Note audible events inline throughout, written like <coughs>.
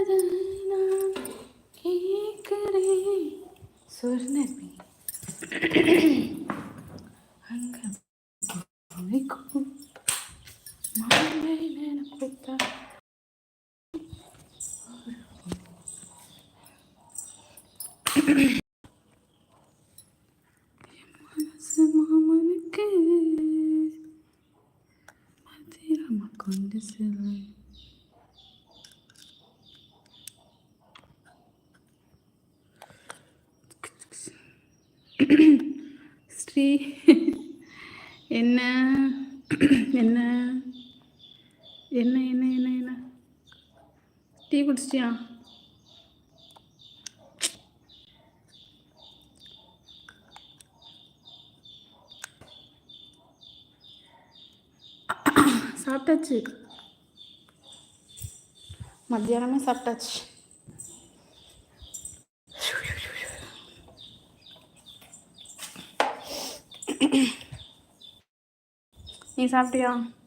சொன்னது நான் கேட்கிறேன் சொர்ணமே அங்க போய்க்கும் மாலை நினைப்புத்தான் மனசு மாமனுக்கு மதிரமா கொண்டு செல்ல ஸ்ரீ என்ன என்ன என்ன என்ன என்ன என்ன டீ <coughs> சாப்பிட்டாச்சு. மத்தியானமே சாப்பிட்டாச்சு. நீ சாப்பிட்டியா?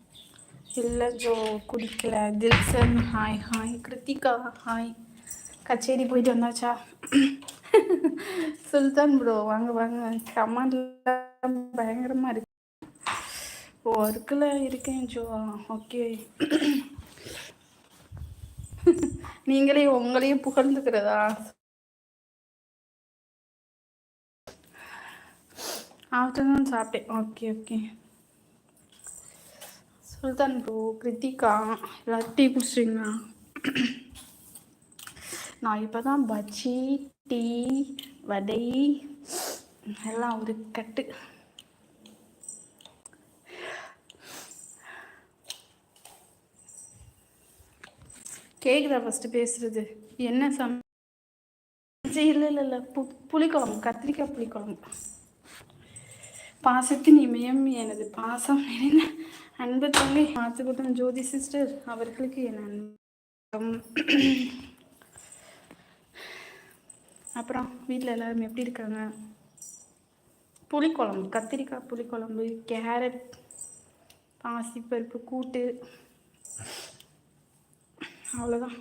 இல்லை ஜோ குடிக்கல. Dilshan hi hi. Krithika hi. கச்சேரி போயிட்டு வந்தாச்சா? சுல்தான் ப்ரோ வாங்க வாங்க. கமெண்ட்லாம் பயங்கரமாக இருக்கு. ஒர்க்கில் இருக்கேன் ஜோ. ஓகே. நீங்களே உங்களையும் புகழ்ந்துக்கிறதா? ஆஃப்டர்நூன் சாப்பிட்டேன். Okay okay. Sultan bro Krithika எல்லாரும் டீ குடிச்சிங்களா நான் இப்போ தான் பஜ்ஜி டீ வடை எல்லாம் ஒரு கட்டு. கேக்குதா ஃபஸ்ட்டு பேசுறது? என்ன சம்? இல்லை இல்லை இல்லை. பு புளிக்குழம்பு கத்திரிக்காய் புளிக்குழம்பு. பாசத்தின் இமயம் எனது பாசம் என்ன அன்பு தங்கை மாத்துக்கூட்டம் ஜோதி சிஸ்டர் அவர்களுக்கு என் அன்பம் அப்புறம் வீட்டில் எல்லாரும் எப்படி இருக்காங்க? புளிக்குழம்பு கத்திரிக்காய் புளிக்குழம்பு கேரட் பாசிப்பருப்பு கூட்டு. அவ்வளோதான்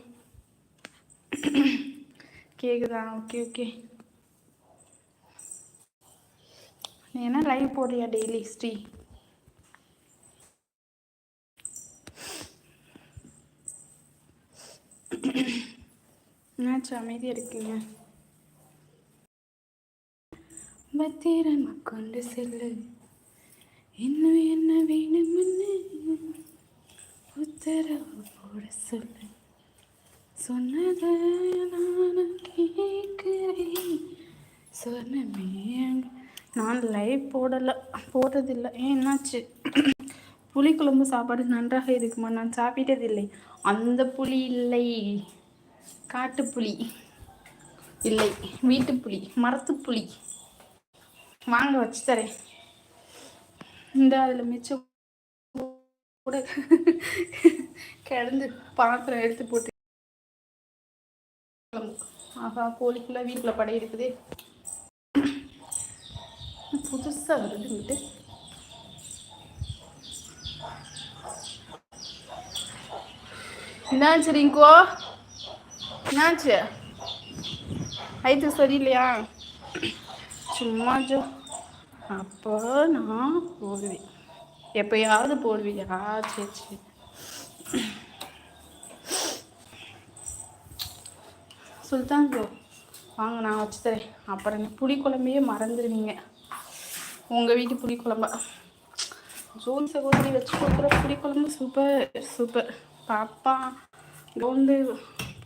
கேக்குதா? ஓகே ஓகே நீ என்ன லைவ் போடுறியா டெய்லி ஸ்ரீ? என்னாச்சு? அமைதியாக இருக்கீங்க. பத்திரம் கொண்டு செல்லு. இன்னும் என்ன வேணும்னு உத்தரவு போட சொல்லு. சொன்னதை நான் கேட்குறேன். சொன்னமே நான் லைவ் போடலை போடுறதில்லை ஏன் என்னாச்சு? புளிக்குழம்பு சாப்பாடு நன்றாக இருக்குமா? நான் சாப்பிட்டதில்லை. அந்த புளி இல்லை. காட்டுப்புலி. இல்லை வீட்டுப்புலி மரத்துப்புலி. வாங்க வச்சு தரேன். இந்த அதில் மிச்சம் கூட கிடந்து பாத்திரம் எடுத்து போட்டு ஆஹா கோழிக்குள்ள வீட்டில் படை இருக்குது. புதுசாக வருதுங்கிட்டு என்ன சரிங்கோ. என்னாச்சு? ஐத்து சரியில்லையா? சும்மா ஜோ அப்போ நான் போடுவேன். எப்பயாவது போடுவியா சரி சரி. சுல்தான் ப்ரோ வாங்க நான் வச்சு தரேன். அப்புறம் புளி குழம்பையே மறந்துடுவீங்க. உங்கள் வீட்டு புளி குழம்பா? ஜோன் சகோதரி வச்சு கொடுக்குற புளி குழம்பு சூப்பர் சூப்பர் பாப்பா வந்து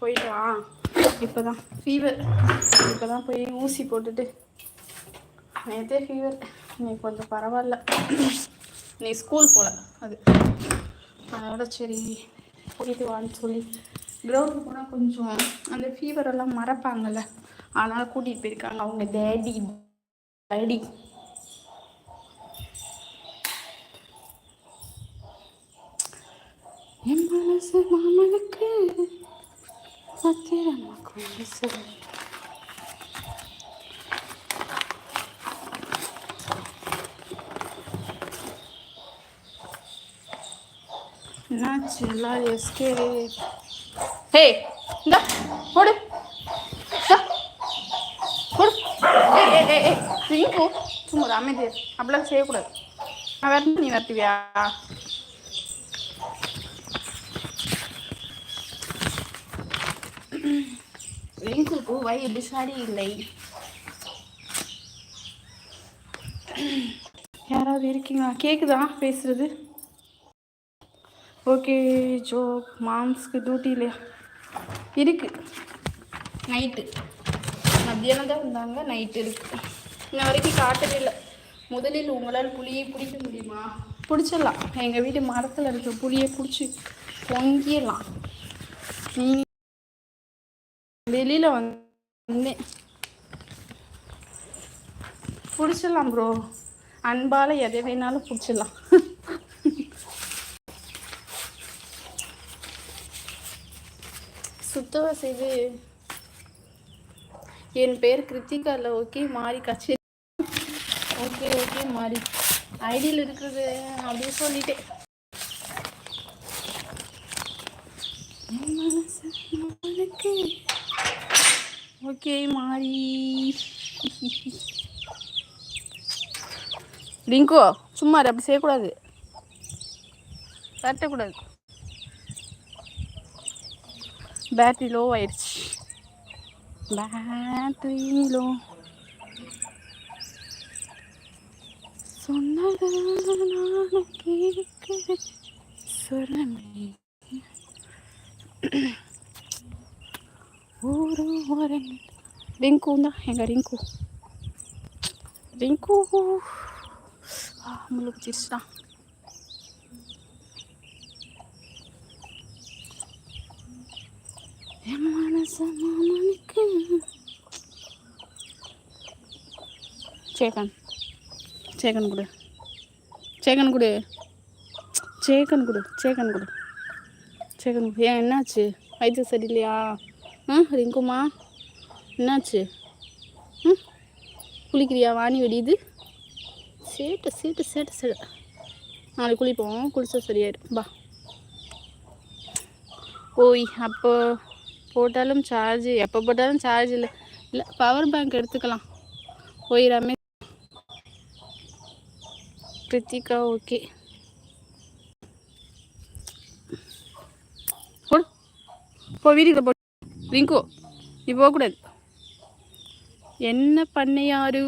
போயிட்டு வா இப்போ தான் ஃபீவர் இப்போ தான் போய் ஊசி போட்டுட்டு. நேற்றே ஃபீவர் நீ கொஞ்சம் பரவாயில்ல. நீ ஸ்கூல் போகல அது. அதோட சரி போயிட்டு வான்னு சொல்லி. கிரவுண்டு போனால் கொஞ்சம் அந்த ஃபீவர் எல்லாம் மறப்பாங்கல்ல. அதனால் கூட்டிகிட்டு போயிருக்காங்க. அவங்க டேடி டேடி என் மனசு மாமனுக்கு பத்திரமா கொண்டு சொல்லு என்னாச்சு எல்லாரும் எஸ்கே Hey! இந்த போடு இந்தா. போடு ஏய் ஏய் ஏய் ஏய் ரிங்கு சும்மா ஒரு அமைதி இரு. அப்படிலாம் செய்யக்கூடாது நான் வரணும் நீ வரட்டுவியா ரிங்குக்கு வயது சரியில்லை யாராவது இருக்கீங்களா? கேக்குதா பேசுறது? ஓகே ஜோ மாம்ஸ்க்கு டியூட்டி இல்லையா? இருக்கு. நைட்டு மத்தியானம் தான் இருந்தாங்க நைட்டு இருக்கு. இன்ன வரைக்கும் காட்டவே இல்லை. முதலில் உங்களால் புளியை பிடிக்க முடியுமா? பிடிச்சிடலாம். எங்கள் வீட்டு மரத்தில் இருக்க புளியை பிடிச்சி பொங்கிடலாம். நீ வெளியில் வந்தேன் பிடிச்சிடலாம் ப்ரோ அன்பால் எதை வேணாலும் பிடிச்சிடலாம். சுத்தவ செய்து. என் பேர் கிருத்திகா இல்லை ஓகே மாறி கச்சேரி ஓகே ஓகே மாறி. ஐடியில் இருக்கிறது அப்படின்னு சொல்லிட்டேன். மனசு உனக்கு. ஓகே மாறி. ரிங்கோ சும்மா அப்படி செய்யக்கூடாது. தட்டக்கூடாது. பேட்டரி லோ ஆயிடுச்சு. பேட்டரி லோ சொன்னதை நானும் கேட்கிறேன். சொல்லமே ஒரு ஒரு ரிங்கு தான் எங்கள் ரிங்கு ரிங்கு ஆ முழுக்கு என் சேகன் சேகன் கொடு சேகன் கொடு சேகன் கொடு சேகன் கொடு சேகன் கொடு ஏன் என்னாச்சு வயிற்று சரியில்லையா ஆ ரிங்குமா? என்னாச்சு? ம் குளிக்கிறியா? வாணி வெடியுது சேட்டை சேட்டை சேட்டை சேட்டை. நாளைக்கு குளிப்போம். குளிச்சா சரியாயிடும் பா ஓய் அப்போ போட்டாலும் சார்ஜ் எப்போ போட்டாலும் சார்ஜ் இல்லை. இல்லை பவர் பேங்க் எடுத்துக்கலாம். ஓய் ரமேஷ். கிருத்திகா ஓகே. போ வீட்டுக்குள்ள போ. ரிங்கு நீ போகக்கூடாது. என்ன பண்ணையாரு?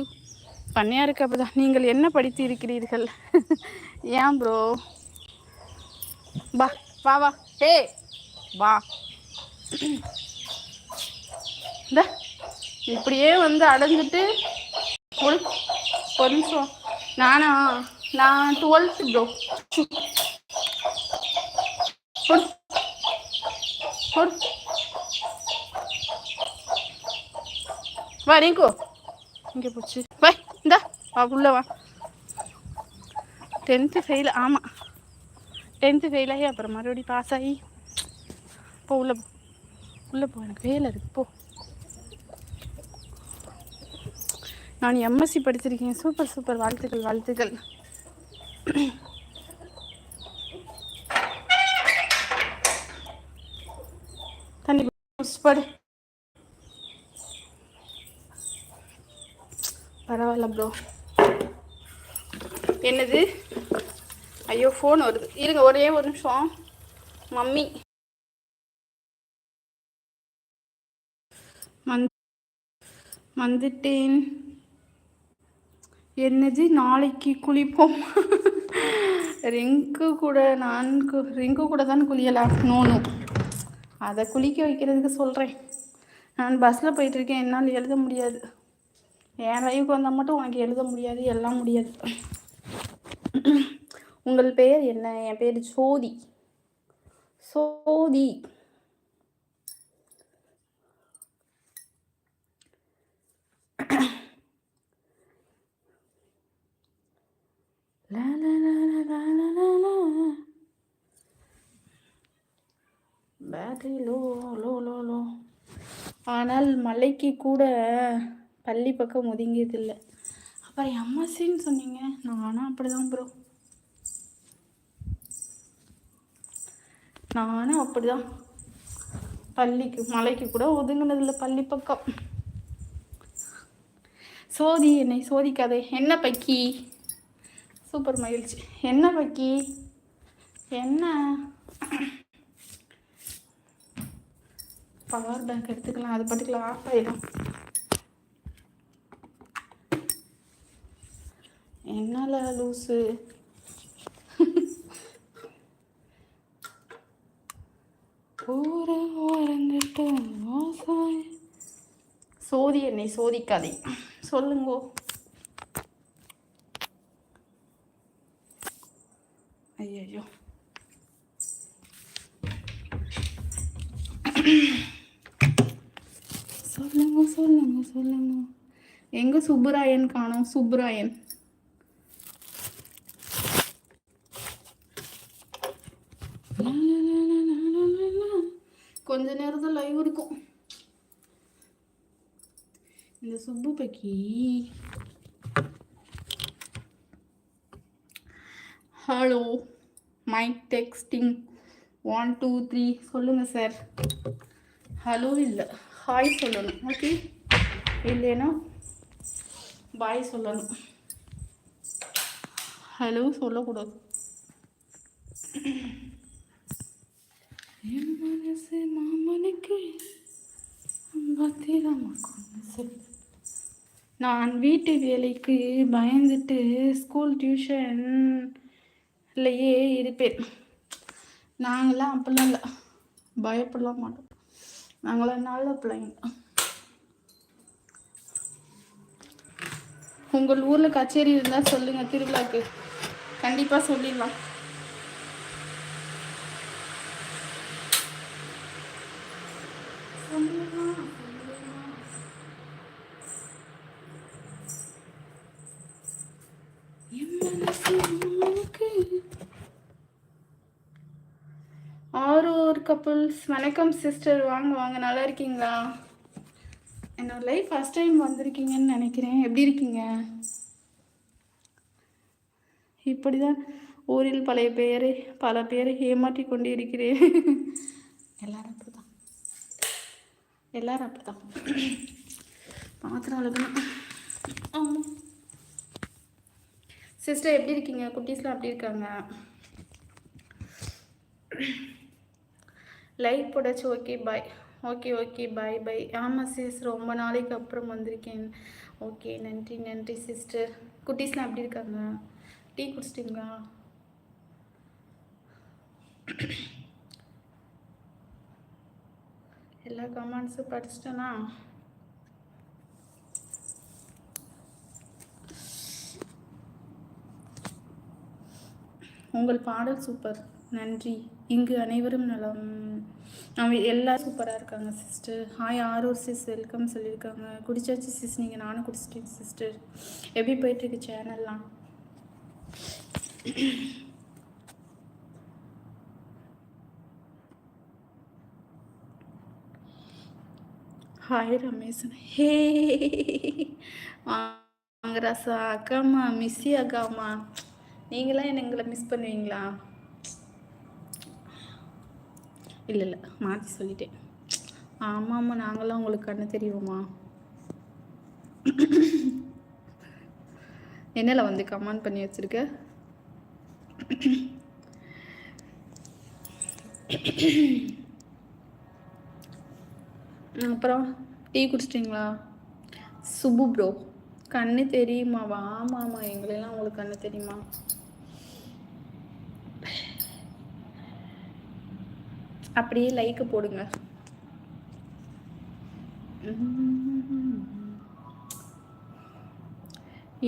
பண்ணையாருக்கு அப்பதான். நீங்கள் என்ன படித்து இருக்கிறீர்கள் ஏன் ப்ரோ வா வா வா. ஹே வா. இந்த இப்படியே வந்து அடைஞ்சிட்டு ஒரு ஒரு நிமிஷம் நானா நான் டுவெல்த்து ப்ரோ வா ரிங்கு இங்கே போச்சு. வா இந்தா. வா உள்ள வா. டென்த்து ஃபெயில் ஆமாம் டென்த்து ஃபெயில் ஆகி அப்புறம் மறுபடியும் பாஸ் ஆகி. போ உள்ள போ. உள்ளே போ எனக்கு வேலை இருக்கு போ. நான் எம்எஸ்சி படிச்சிருக்கேன். சூப்பர் சூப்பர் வாழ்த்துக்கள் வாழ்த்துக்கள். தண்ணி படு. பரவாயில்ல ப்ரோ என்னது? ஐயோ ஃபோன் வருது. இருங்க ஒரே ஒரு நிமிஷம். மம்மி. வந் வந்துட்டேன். என்னது? நாளைக்கு குளிப்போம். ரிங்கு கூட நான் கு- ரிங்கு கூட தான் குளியலாம். நோனும் அதை குளிக்க வைக்கிறதுக்கு சொல்கிறேன் நான் பஸ்ஸில் போயிட்டுருக்கேன் என்னால் எழுத முடியாது. என் லைவுக்கு வந்தால் மட்டும் உனக்கு எழுத முடியாது எல்லாம் முடியாது. உங்கள் பெயர் என்ன? என் பேர் Jothi. Jothi. Battery low low low low. ஆனால் மலைக்கு கூட பள்ளி பக்கம் ஒதுங்கியதில்லை. அப்புறம் எம்எஸ்சின்னு சொன்னீங்க. நானும் அப்படிதான் ப்ரோ நானும் அப்படிதான். பள்ளிக்கு மலைக்கு கூட ஒதுங்கினதில்ல பள்ளி பக்கம். சோதி என்னை சோதிக்காதே. என்ன பக்கி? சூப்பர் மகிழ்ச்சி. என்ன பக்கி? என்ன? பவர் பேங்க் எடுத்துக்கலாம். அது பாட்டுக்கலாம் ஆஃப் ஆயிடும். என்னால லூஸு ஊர ஓரந்துட்டு மோசாய் சோதி என்னை சோதிக்காதே. சொல்லுங்கோ. ஐயோ சொல்லுங்க சொல்லுங்க சொல்லுங்க. எங்க சுப்புராயன் காணோம்? சுப்புராயன் கொஞ்ச நேரம் தான் லைவ் இருக்கும் இந்த சுப்பு பக்கி hello mic testing one two three சொல்லுங்கள் சார் ஹலோ இல்லை. ஹாய் சொல்லணும். ஓகே இல்லைன்னா பாய் சொல்லணும். ஹலோ சொல்லக்கூடாது. என் மனசு மாமனுக்கு பத்திரமா கொண்டு செல். நான் வீட்டு வேலைக்கு பயந்துட்டு ஸ்கூல் டியூஷன்லையே இருப்பேன். நாங்களாம் அப்படிலாம் இல்லை. பயப்படலாம் மாட்டோம். நாங்களாம் நல்ல பிள்ளைங்க. உங்கள் ஊரில் கச்சேரி இருந்தால் சொல்லுங்கள் திருவிழாக்கு. கண்டிப்பாக சொல்லிடலாம் சொல்லிடலாம், சொல்லிடலாம். என் மனசு உனக்கு. கப்புள்ஸ் வணக்கம் சிஸ்டர் வாங்க வாங்க. நல்லா இருக்கீங்களா? என்னோட லைஃப் ஃபஸ்ட் டைம் வந்திருக்கீங்கன்னு நினைக்கிறேன். எப்படி இருக்கீங்க? இப்படி தான் ஊரில் பழைய பேரை பல பேரை ஏமாற்றி கொண்டு இருக்கிறேன். எல்லாரும் அப்படிதான். எல்லாரும் அப்படிதான். பாத்திரம் அழுகணும். ஆமாம் சிஸ்டர் எப்படி இருக்கீங்க? குட்டீஸ்லாம் எப்படி இருக்காங்க? Like போடாச்சு okay bye okay okay bye bye ஆமாம் சிஸ் ரொம்ப நாளைக்கு அப்புறம் வந்திருக்கேன். ஓகே நன்றி நன்றி சிஸ்டர் குட்டீஸ்லாம் எப்படி இருக்காங்க? டீ குடிச்சிட்டிங்களா? எல்லா கமெண்ட்ஸும் படிச்சிட்டேனா? உங்கள் பாடல் சூப்பர் நன்றி. இங்கு அனைவரும் நலம். அவன் எல்லாம் சூப்பராக இருக்காங்க sister hi Aarur sis welcome சொல்லியிருக்காங்க. குடிச்சாச்சு சிஸ் நீங்கள் நானும் குடிச்சிட்டேன் சிஸ்டர் எப்படி போயிட்டுருக்கு சேனல்லாம்? ஹாய் ரமேஷன் ஹே வாங்க ரசா. அக்காம்மா மிஸ்ஸி அக்காம்மா நீங்களாம் என்ன எங்களை மிஸ் பண்ணுவீங்களா? இல்லை இல்லை. மாற்றி சொல்லிட்டேன். ஆமாம்மா நாங்களாம் உங்களுக்கு கண்ணு தெரியுமா என்னல வந்து கமெண்ட் பண்ணி வச்சிருக்க? அப்புறம் டீ குடிச்சிட்டிங்களா? சுபு ப்ரோ கண்ணு தெரியுமா ஆமாம் எங்களெல்லாம் உங்களுக்கு கண்ணு தெரியுமா? அப்படியே லைக்கு போடுங்க.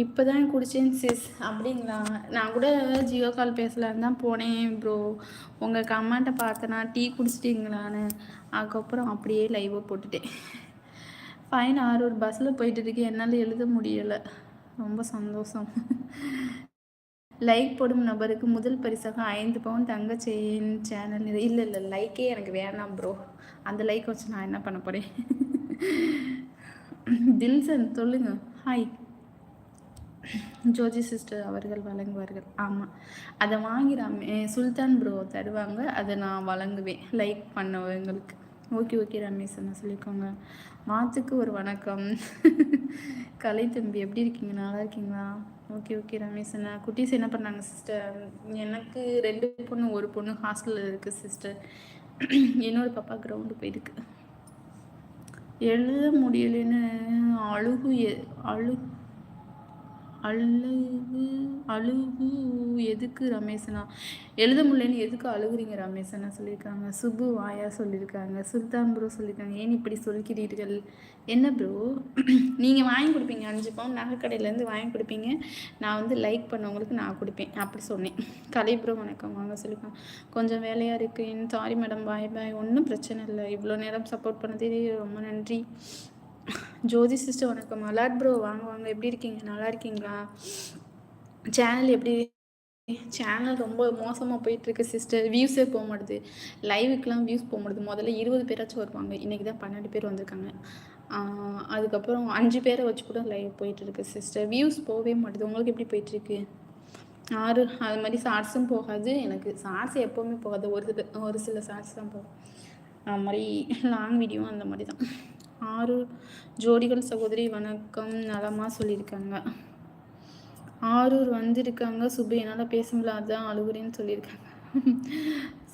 இப்போ தான் குடிச்சேன் சிஸ் அப்படிங்களா? நான் கூட ஜியோ கால் பேசலான்னு தான் போனேன் ப்ரோ உங்கள் கமெண்ட்டை பார்த்தனா டீ குடிச்சிட்டிங்களான்னு. அதுக்கப்புறம் அப்படியே லைவை போட்டுட்டேன். ஃபைன் ஆறு ஒரு பஸ்ஸில் போயிட்டு இருக்கேன். என்னால் எழுத முடியலை. ரொம்ப சந்தோஷம். லைக் போடும் நபருக்கு முதல் பரிசாக ஐந்து பவுன் தங்க செயின் சேனல் இல்லை இல்லை லைக்கே எனக்கு வேணாம் ப்ரோ அந்த லைக் வச்சு நான் என்ன பண்ண போகிறேன் தில்சன் சொல்லுங்க. ஹாய் ஜோஜி சிஸ்டர் அவர்கள் வழங்குவார்கள். ஆமாம் அதை வாங்கிடாமே. சுல்தான் ப்ரோ தருவாங்க. அதை நான் வழங்குவேன். லைக் பண்ணவங்களுக்கு. ஓகே ஓகே ரமேஷ் அண்ணா சொல்லிக்கோங்க. மாத்துக்கு ஒரு வணக்கம். கலை தம்பி எப்படி இருக்கீங்க? நல்லா இருக்கீங்களா? ஓகே ஓகே ரமேஷ் அண்ணா. குட்டீஸ் என்ன பண்ணாங்க சிஸ்டர் எனக்கு ரெண்டு பொண்ணு ஒரு பொண்ணு ஹாஸ்டலில் இருக்குது சிஸ்டர் இன்னொரு பாப்பா கிரவுண்டு போயிருக்கு. எழுத முடியலன்னு அழுகு அழு அழுகு அழுகு எதுக்கு ரமேஷனா? எழுத முடியலன்னு எதுக்கு அழுகுறீங்க ரமேஷனா? சொல்லியிருக்காங்க. சுபு வாயா சொல்லியிருக்காங்க. சுல்தான் ப்ரோ சொல்லியிருக்காங்க. ஏன் இப்படி சொல்கிறீர்கள்? என்ன ப்ரோ நீங்கள் வாங்கி கொடுப்பீங்க. அஞ்சு பவுன் நகைக்கடையிலேருந்து வாங்கி கொடுப்பீங்க. நான் வந்து லைக் பண்ணவங்களுக்கு நான் கொடுப்பேன். அப்படி சொன்னேன். கலை ப்ரோ வணக்கம். வாங்க சொல்லியிருக்காங்க கொஞ்சம் வேலையாக இருக்கேன். சாரி மேடம் பாய் பாய் ஒன்றும் பிரச்சனை இல்லை. இவ்வளோ நேரம் சப்போர்ட் பண்ணதே ரொம்ப நன்றி. ஜோதி சிஸ்டர் வணக்கம். அலாட் ப்ரோ வாங்க வாங்க. எப்படி இருக்கீங்க? நல்லா இருக்கீங்களா? சேனல் எப்படி? சேனல் ரொம்ப மோசமாக போயிட்டுருக்கு சிஸ்டர் வியூஸே போக மாட்டுது. லைவுக்கெலாம் வியூஸ் போக மாட்டுது. முதல்ல இருபது பேராச்சும் வருவாங்க. இன்றைக்கி தான் பன்னெண்டு பேர் வந்திருக்காங்க. அதுக்கப்புறம் அஞ்சு பேரை வச்சு கூட லைவ் போயிட்டுருக்கு சிஸ்டர் வியூஸ் போகவே மாட்டுது. உங்களுக்கு எப்படி போயிட்டுருக்கு? ஆறு அது மாதிரி ஷார்ட்ஸும் போகாது. எனக்கு ஷார்ட்ஸ் எப்போவுமே போகாது. ஒரு சில ஒரு சில ஷார்ட்ஸ் தான் போகும். அது மாதிரி லாங் வீடியோ அந்த மாதிரி தான். ஆறு ஜோடிகள் சகோதரி வணக்கம் நலமாக சொல்லியிருக்காங்க. ஆரூர் வந்திருக்காங்க. சுப்பு என்னால் பேச முடியல. அதான் அழுகுறேன்னு சொல்லியிருக்காங்க.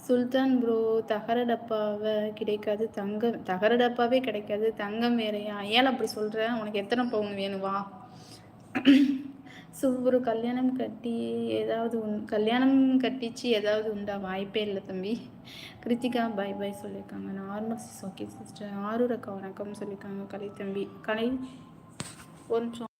சுல்தான் ப்ரோ தகர டப்பாவை கிடைக்காது தங்கம் தகர டப்பாவே கிடைக்காது தங்கம் வேறையா? ஏன் அப்படி சொல்கிற உனக்கு எத்தனை பவுன் வேணும்? வா. ஸோ ஒரு கல்யாணம் கட்டி ஏதாவது உண் கல்யாணம் கட்டிச்சு ஏதாவது உண்டா? வாய்ப்பே இல்லை தம்பி. கிருத்திகா பை பை சொல்லியிருக்காங்க normal sis okay sister Aarur அக்கா வணக்கம் சொல்லியிருக்காங்க கலை தம்பி கலை ஒரு நிமிஷம்